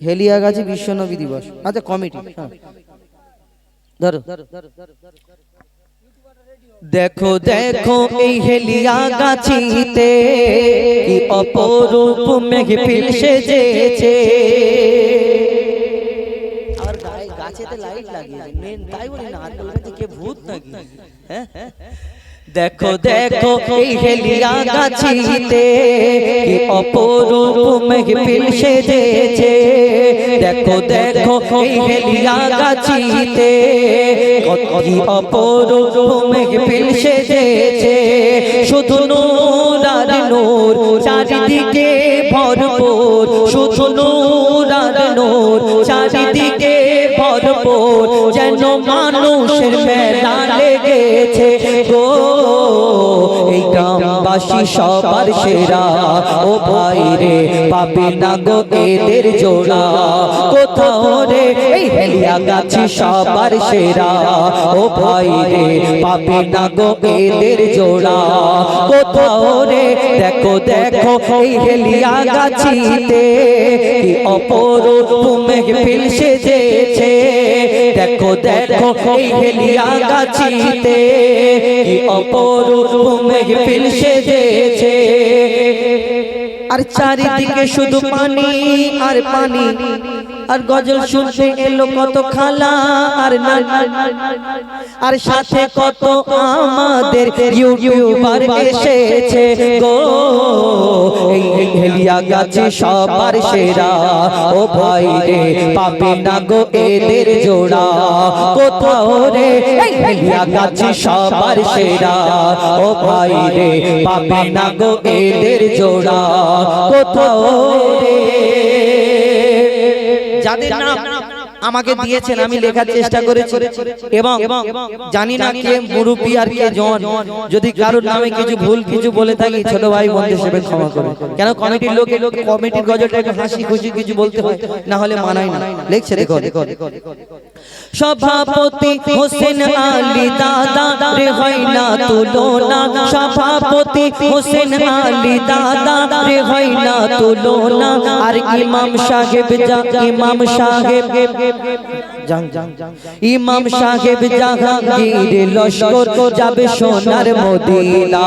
হেলিয়াগাছি বিশ্বনবী দিবস। আচ্ছা কমিটি হ্যাঁ। ধরো। দেখো দেখো এই হেলিয়া গাছিতে কি অপরূপ মেঘফিল সেজেছে আর গাছেতে লাইট লাগিয়েছে মেন তাই বলি না আত্মা কে ভূত নাকি? হ্যাঁ। দেখো দেখো এই হেলিয়া গাছিতে কি অপরূপ মেঘফিল সেজেছে। দেখো দেখো এই হেলিয়া গাছিতে কি অপরূপ মেঘফিল সেজেছে। শুধু নূর আর নূর চারিদিকে ভরপুর। শুধু নূর আর নূর চারিদিকে ভরপুর যেন মানুষের মেলা লেগেছে গো। এই গ্রামবাসী সবার সেরা। ও ভাই রে পাবে না গো এদের জোড়া। কোথাও রে, এই হেলিয়া গাছি সবার সেরা। ও ভাই রে পাবে না গো এদের জোড়া। কোথাও রে, দেখো দেখো এই হেলিয়া গাছিতে কি অপরূপ মেঘফিল সেজেছে দেখো দেখো, এই হেলিয়া গাছিতে কি অপরূপ মেঘফিল সেজেছে। আর চারিদিকে শুধু পানি আর পানি। আর গজল শুনতে এলো কত খালা আর আর সাথে কত আমাদের ইউটিউবার এসেছে গো। এই হেলিয়া গাছে সবার সেরা। ও ভাই রে, পাবে না গো এদের জোড়া। কোথাও রে হেলিয়া গাছে সবার সেরা। ও ভাই রে, পাবে না গো এদের জোড়া। কোথাও যাদের নাম আমাকে দিয়েছেন আমি লেখার চেষ্টা করেছি। এবং জানি না কে মুরুবি আর কে জন। যদি কারোর নামে কিছু ভুল কিছু বলে থাকি ছোট ভাই বোন হিসেবে ক্ষমা করে। কেন কমিটির লোকে কমিটির গজলটা একটু হাসি খুশি কিছু বলতে হয় না হলে মানায় না। লিখছে দেখো সভাপতি হোসেন আলী দাদা রে হয় না তুলনা সভাপতি হোসেন আলী দাদা রে হয় না তুলনা আর ইমাম সাহেব যা ইমাম সাহেব ইমাম সাহেব জাহাঙ্গীর লস্কর যাবে সোনার মদিনা।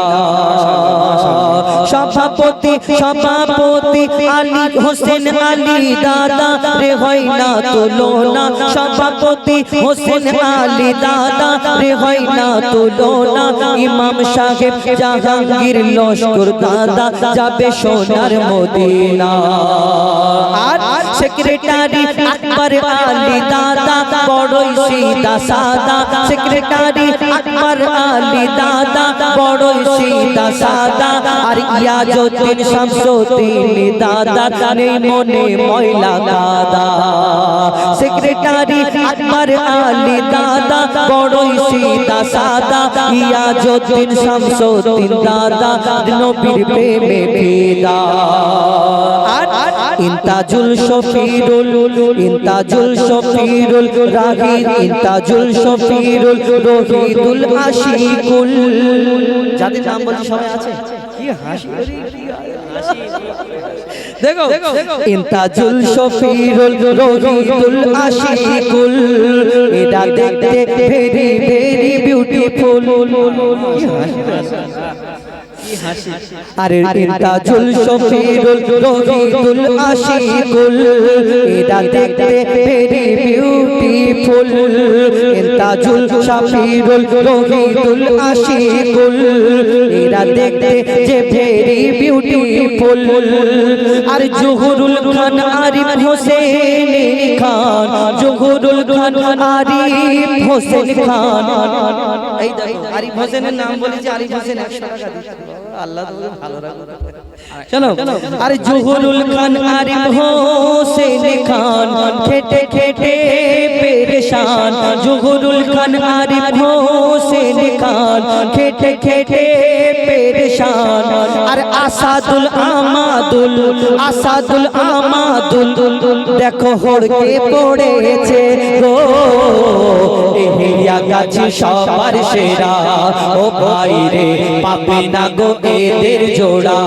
সভাপতি সভাপতি আলী হোসেন আলী দাদা রে হয় না তুলনা। সভাপতি হোসেন আলী দাদা রে হয় না তুলনা। ইমাম সাহেব জাহাঙ্গীর লস্কর দাদা যাবে সোনার মদিনা। আর সেক্রেটারি আকবর আলী দাদা, বড়ই সীতা সাদা সেক্রেটারি আকবর আলী দাদা, বড়ই সীতা সাদা আর ইয়াজউদ্দিন শামসুদ্দিন দাদা, নেই মনে ময়লা দাদা সেক্রেটারি আকবর আলী দাদা, বড়ই সীতা সাদা ইয়াজউদ্দিন শামসুদ্দিন দাদা, নবীর প্রেমে ফিদা। ইন্তাজুল শফিরুল ইন্তাজুল শফিরুল রাহিদ ইন্তাজুল শফিরুল রহিদুল আশিকুল। যাদের নাম বলছি সবাই আছে? কি হাসি দেখো, ইন্তাজুল শফিরুল রহিদুল আশিকুল। এটা দেখতে ভেরি ভেরি বিউটিফুল আরে ইন্তাজুল শফিরুল রহিদুল আশিকুল। এটা দেখতে ভেরি বিউটিফুল ইন্তাজুল শফিরুল রহিদুল আশিকুল। এরা দেখতে যে ভেরি বিউটিফুল আর জহুরুল খান আরিফ হোসেন খান, জহুরুল খান আরিফ হোসেন খান। এই আরিফ হোসেনের নাম বলেছি, আরিফ হোসেন একশো টাকা আল্লাহ ভালো রাখবে চলো আরে জহুরুল খান আরিফ হোসেন খান খেটে খেটে পেরেশান। জহুরুল খান আরিফ হোসেন খান খেটে খেটে পেরেশান। আর আসাদুল আমাদুল আসাদুল আমাদুল দেখো হড়কে পড়েছে গো। এহিয়া গাছি সবার সেরা। ও ভাই রে পাবে না গো এদের জোড়া।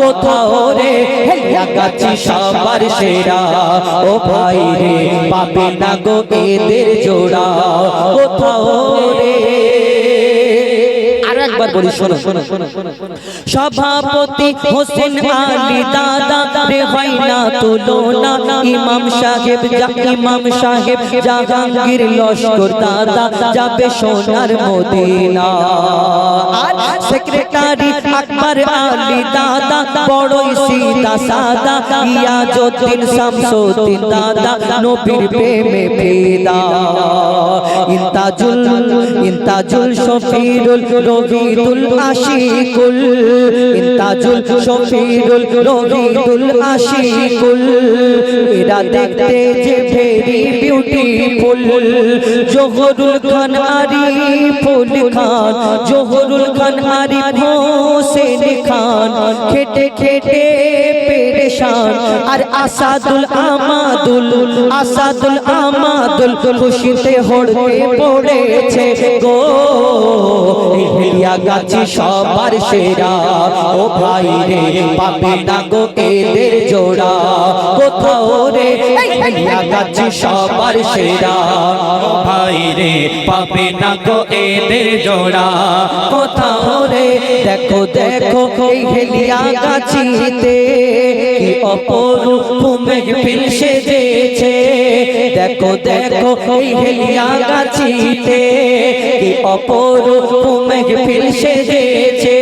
কোথাও রে হেলিয়া গাছি সবার সেরা। ও ভাই রে, পাবে না গো এদের জোড়া। কোথাও রে সভাপতি হোসেন আলী দাদা, রে হয় না তুলনা। ইমাম সাহেব যা, ইমাম সাহেব জাহাঙ্গীর লস্কর দাদা, যাবে সোনার মদিনা। আর আকবর আলী দাদা, বড়ই সিদা সাদা ইয়াজউদ্দিন শামসুদ্দিন দাদা, নবীর প্রেমে ফিদা ইন্তাজুল ইন্তাজুল শফিরুল রহিদুল আশিকুল, ইন্তাজুল শফিরুল রহিদুল আশিকুল। এরা দেখতে যে ভেরি বিউটিফুল জোহরুল খান আরিফুল খান, জোহরুল খান আরিফ হোসেন খান খেটে খেটে পেরেশান আর আসাদুল আমাদুল আসাদুল আমাদুল খুশিতে হড়কে পড়েছে গো। হিলিয়া গাছি সবার সেরা, ও ভাই রে পাবে না গো এদের জোড়া। কোথাও রে হিলিয়া গাছি সবার সেরা, ও ভাই রে পাবে না গো এদের জোড়া। কোথাও রে, দেখো দেখো, এই হেলিয়া গাছিতে অপরূপ মেঘ সেজেছে। দেখো দেখো, এই হেলিয়া গাছিতে কি অপরূপ মেঘ সেজেছে।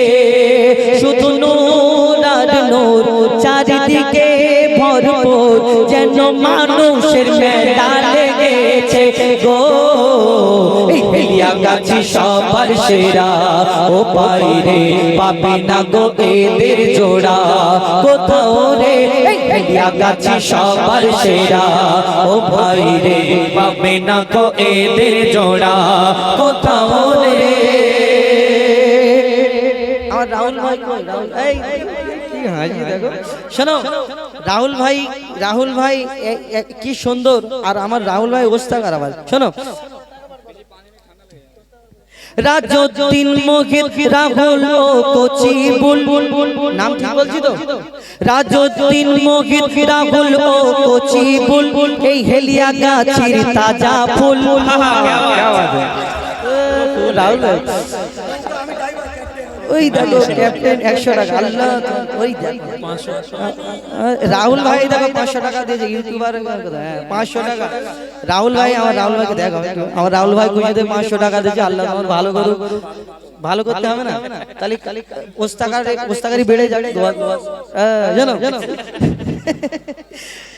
শুধু নূর আর নূর, চারিদিকে ভরপুর যেন মানুষের মেলা লেগেছে গো। এই গাছি সবার সেরা। ও বাইরে পাবি না গো এদের জোড়া। কোথাও রে সবার সেরা। ও বাইরে পাবে না গো এদের জোড়া। কোথাও রে। রাহুল ভাই রাহুল রাহুল ভাই রাহুল ভাই কি সুন্দর। আর আমার রাহুল ভাই অবস্থা খারাপ শোনো রাজউদ্দিন মোহিত রাহুল কোচি বুলবুল নাম ঠিক বলছি তো রাজউদ্দিন মোহিত রাহুল ও কোচি বুলবুল এই হেলিয়া গাছির তাজা ফুল রাহুল ওই দেখো ক্যাপ্টেন একশো টাকা আল্লাহ ওই দেখো। রাহুল ভাই দেখো পাঁচশো টাকা দিয়েছে ইউটিউবার হ্যাঁ পাঁচশো টাকা। রাহুল ভাই আমার রাহুল ভাইকে দেখো আমার রাহুল ভাই খুঁজে পাঁচশো টাকা দিয়েছে আল্লাহ তোমার ভালো করুক। ভালো করতে হবে না? তাহলে ওস্তাকার ওস্তাকারি বেড়ে যাবে। হ্যাঁ, জানো? জানো?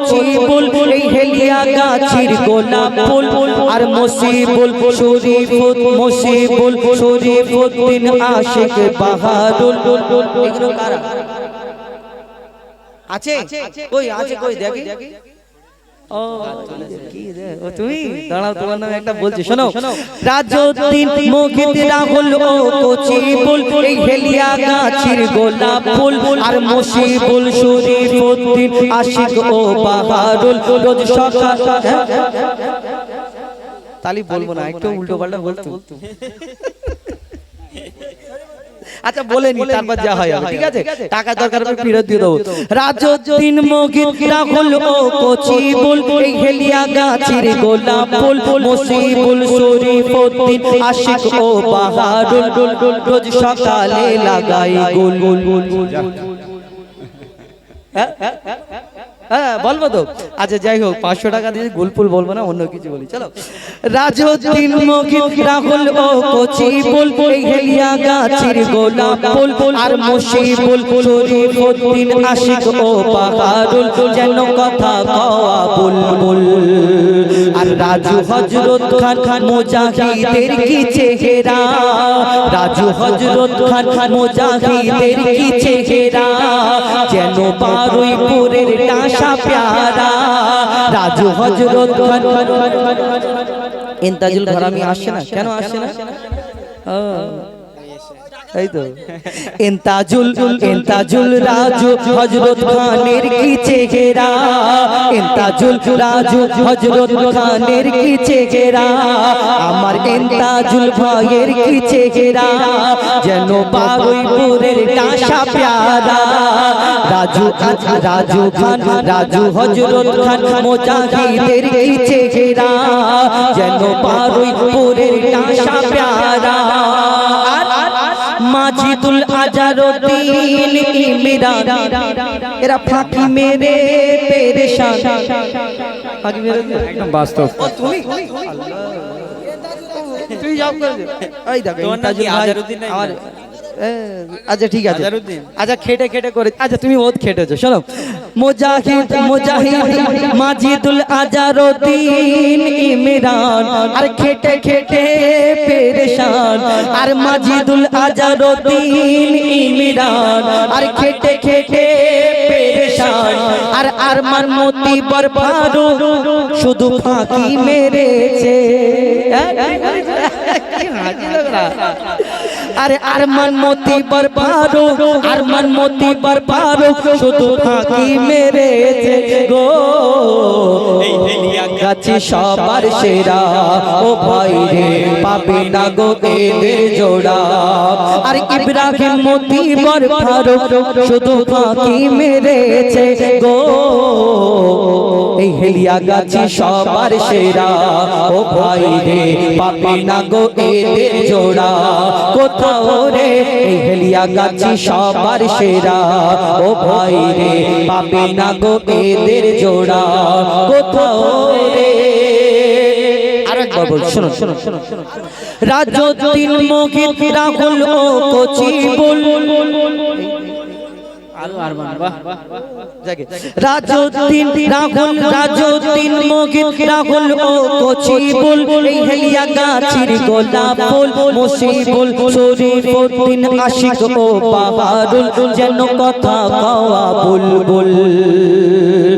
কচিবুল এই হেলিয়া গাছির গোলাপ ফুল আর মুসিবুল শরীফুল মুসিবুল শরীফুদ্দিন আশিক বাহাদুল এগুলো কারা আছে কই আছে কই দেখি আর? তালি বলব না একটু উল্টো পাল্টা বলতো আচ্ছা বলে নি তারপর যা হয় ঠিক আছে? টাকা দরকার আমি ফেরত দিয়ে দেবো। রাজ দিন মোগিত রাহুল ও কোচিবুল এই হেলিয়া গাছির গোলাপ ফুল মুসিবুল শরীফুদ্দিন আশিক ও বাহারুল রোজ সকালে লাগাই গুল। গুল গুল হ্যাঁ? হ্যাঁ বলব তো? আচ্ছা যাই হোক, পাঁচশো টাকা দিয়ে বলব না, অন্য কিছু বলি। চলো। রাজউদ্দিন মগি রাহুল ও কচি বুল এই হেলিয়া গাছির গোলাপ ফুল আর মুশিবুল শরীফউদ্দিন আশিক ও পাহাড়ুল যেন কথা রাজু হজরত খান খান মুজাহিদের কি চেহারা? রাজু হজরত খান খান মুজাহিদের কি চেহারা? যেন বারুইপুরের টাশা প্যারা। রাজু হজরত খান ইন্তাজুল ঘরামি আসে না? কেন আসে না? এই তো ইন্তাজুল ইন্তাজুল রাজু হজরত খানের কি চেহারা? ইন্তাজুল রাজু হজরত খানের কি চেহারা? আমার ইন্তাজুল ভাইয়ের কি চেহারা? যেন বারুইপুরের টাসা প্যারা। রাজু রাজু খান, রাজু হজরত খান মুজাহিদের কি চেহারা? যেন টাসা প্যারা। মাজিদুল আজারুদ্দিন ইমরান এরা ফাঁকি মেরে পেরেশান। ফাঁকি মেরে একদম বাস্তব। তুমি? তুই যাও করে দে। এই দেখো তোমার নাম কি? ভাই, আচ্ছা ঠিক আছে। আচ্ছা খেটে খেটে করে আচ্ছা তুমি বহুত খেটেছো শোনো। মুজাহিদ মুজাহিদ মাজিদুল আজারুদ্দিন ইমরান। আর খেটে খেটে পেরেশান। আর মাজিদুল আজারুদ্দিন ইমরান। আর খেটে খেটে পেরেশান। আর আরমান মতি বর ফারুক শুধু ফাঁকি মেরেছে। আরে আরমান মতি বর ফারুক আরমান মতি বর ফারুক শুধু ফাঁকি মেরেছে গো। গাছি সবার সেরা ও ভাই রে পাবে না গো এদের জোড়া। আর ইব্রাহিম মতি বর ফারুক শুধু ফাঁকি মেরেছে গো। হেলিয়া গাছি সবার সেরা। ও ভাই রে পাবে না গো এদের জোড়া। কোথাও রে হেলিয়া গাছি সবার সেরা। ও ভাই রে পাবে না গো এদের জোড়া। কোথাও রে। আরেকবার বল শুনুন রাহুল ও কোচি বুল রাজউদ্দিন রাহুল রাজউদ্দিন মগিদ রাহুল ও কোচি বুল এই হেলিয়া গাছির গোলাপ ফুল মুসিবুল শরীফউদ্দিন আশিক ও পাহাড়ুল যেন কথা কওয়া বুলবুল।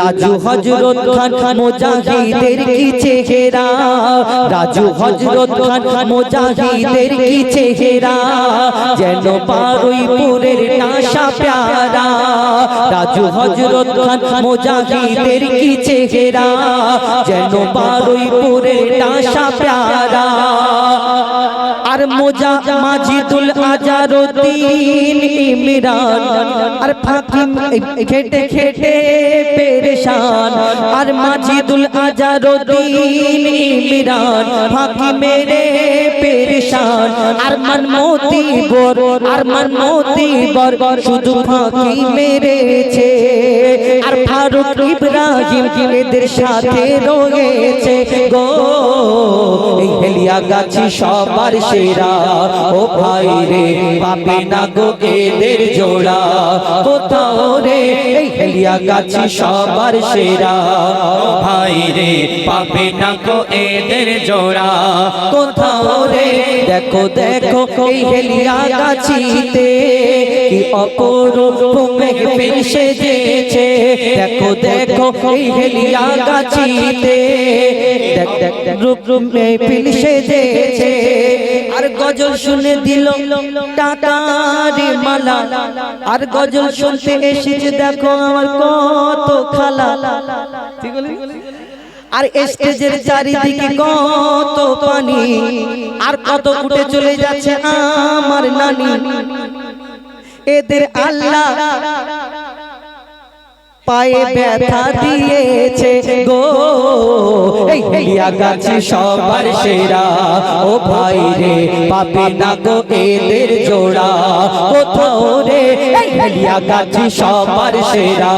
রাজু হজরত খান মুজাহিদের কি চেহারা? রাজু হজরত খান মুজাহিদের কি চেহারা? যেন পারুইপুরের নাশা প্যারা। রাজু হজরত খান মুজাহিদের কি চেহারা? যেন পারুইপুরের নাশা প্যারা। আর মোজা মাজিদুল আজারুদ্দিন ইমরান, আর ফাকিম খেটে খেটে পেরেশান, আর মাজিদুল আজারুদ্দিন ইমরান, ফাঁকি মেরে পেরেশান, আর মন মোতি বর আর মন মোতি বর, শুধু ফাঁকি মেরেছে, আর ফারুক ইব্রাহিম এদের সাথে রয়েছে গো, এই হেলিয়া গাছি সবার সেরা ও ভাই রে পাবে না গো এদের জোড়া। কোথাও রে, এই হেলিয়া গাছি সবার সেরা। ভাই রে পাবে না গো এদের জোড়া। কোথাও রে, দেখো দেখো, এই হেলিয়া গাছিতে কি অপরূপ মেঘ সেজেছে। দেখো দেখো, এই হেলিয়া গাছিতে দেখ রূপ রূপ মেহফিল সেজেছে আর গজল শুনে দিল টাকার মালা। আর গজল শুনতে এসেছে দেখো আমার কত খালা। ঠিক আর স্টেজের চারিদিকে কত পানি। আর কত ফুটে চলে যাচ্ছে আমার নানি। এদের আল্লাহ পায়ে ব্যথা দিয়েছে। গো। এই গাছি সবার সেরা। ও ভাই রে পাবে না গো এদের জোড়া। কোথাও রে এই হেলিয়া গাছি সবার সেরা।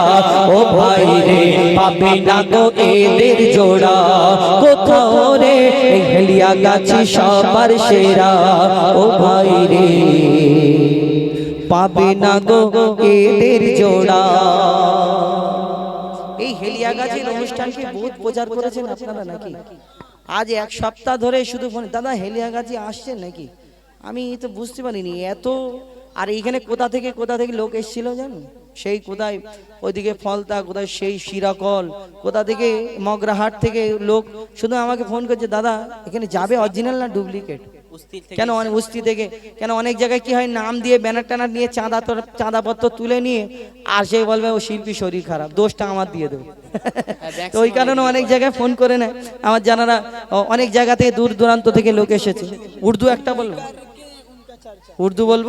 ও ভাই রে পাবে না গো এদের জোড়া। কোথাও রে এই হেলিয়া গাছি সবার সেরা। ও ভাই রে। পাবে না গো এদের জোড়া। এই হেলিয়া গাছের অনুষ্ঠানকে বহুত প্রচার করেছেন আপনারা নাকি? আজ এক সপ্তাহ ধরে শুধু ফোন, দাদা হেলিয়া গাছি আসছেন নাকি? আমি তো বুঝতে পারিনি, এত আর এইখানে কোথা থেকে কোথা থেকে লোক এসেছিল জানো? সেই কোথায় ওইদিকে ফলতা, কোথায় সেই শিরাকল, কোথা থেকে মগরাহাট থেকে লোক? শুধু আমাকে ফোন করছে, দাদা এখানে যাবে অরিজিনাল না ডুপ্লিকেট? কেন অনেক উস্তি থেকে কেন অনেক জায়গায় কি হয় নাম দিয়ে ব্যানার ট্যানার নিয়ে চাঁদা তোর চাঁদাপত্র তুলে নিয়ে আর সে বলবে ও শিল্পী শরীর খারাপ দোষটা আমার দিয়ে দেবো। তো ওই কারণে অনেক জায়গায় ফোন করে নেয়। আমার জানারা অনেক জায়গা থেকে দূর দূরান্ত থেকে লোক এসেছে। উর্দু একটা বলব উর্দু বলব?